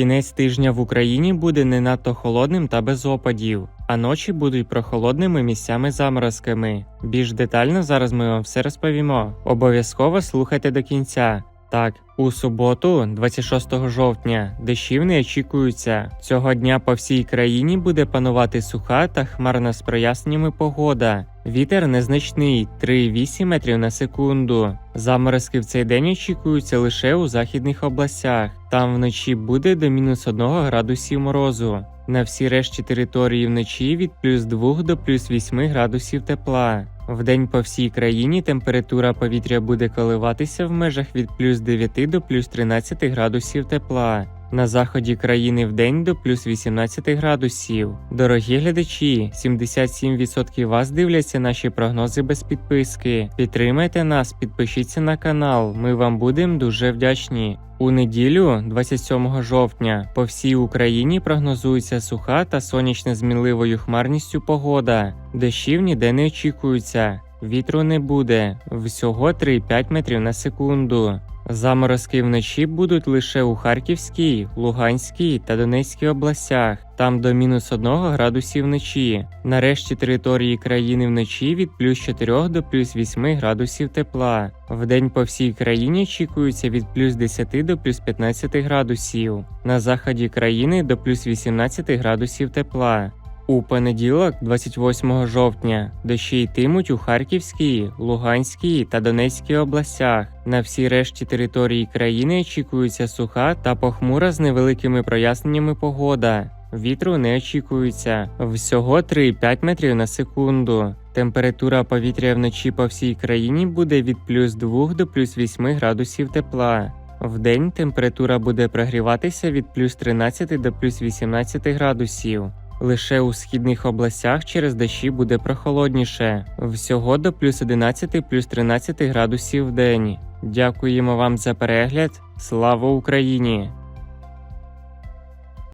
Кінець тижня в Україні буде не надто холодним та без опадів, а ночі будуть прохолодними місцями заморозками. Більш детально зараз ми вам все розповімо. Обов'язково слухайте до кінця. Так, у суботу, 26 жовтня, дощів не очікуються. Цього дня по всій країні буде панувати суха та хмарна з проясненнями погода. Вітер незначний 3,8 метрів на секунду. Заморозки в цей день очікуються лише у західних областях. Там вночі буде до мінус 1 градусів морозу. На всій решті території вночі від плюс 2 до плюс 8 градусів тепла. Вдень по всій країні температура повітря буде коливатися в межах від плюс 9 до плюс 13 градусів тепла. На заході країни вдень до плюс 18 градусів. Дорогі глядачі, 77% вас дивляться наші прогнози без підписки. Підтримайте нас, підпишіться на канал. Ми вам будемо дуже вдячні. У неділю, 27 жовтня, по всій Україні прогнозується суха та сонячна з мінливою хмарністю погода. Дощів ніде не очікується. Вітру не буде, всього 3,5 метрів на секунду. Заморозки вночі будуть лише у Харківській, Луганській та Донецькій областях, там до мінус 1 градусів вночі. На решті території країни вночі від плюс 4 до плюс 8 градусів тепла. Вдень по всій країні очікується від плюс 10 до плюс 15 градусів. На заході країни до плюс 18 градусів тепла. У понеділок, 28 жовтня, дощі йтимуть у Харківській, Луганській та Донецькій областях. На всій решті території країни очікується суха та похмура з невеликими проясненнями погода. Вітру не очікується всього 3,5 метрів на секунду. Температура повітря вночі по всій країні буде від плюс 2 до плюс 8 градусів тепла. Вдень температура буде прогріватися від плюс 13 до плюс 18 градусів. Лише у східних областях через дощі буде прохолодніше, всього до плюс 11 плюс 13 градусів в день. Дякуємо вам за перегляд. Слава Україні!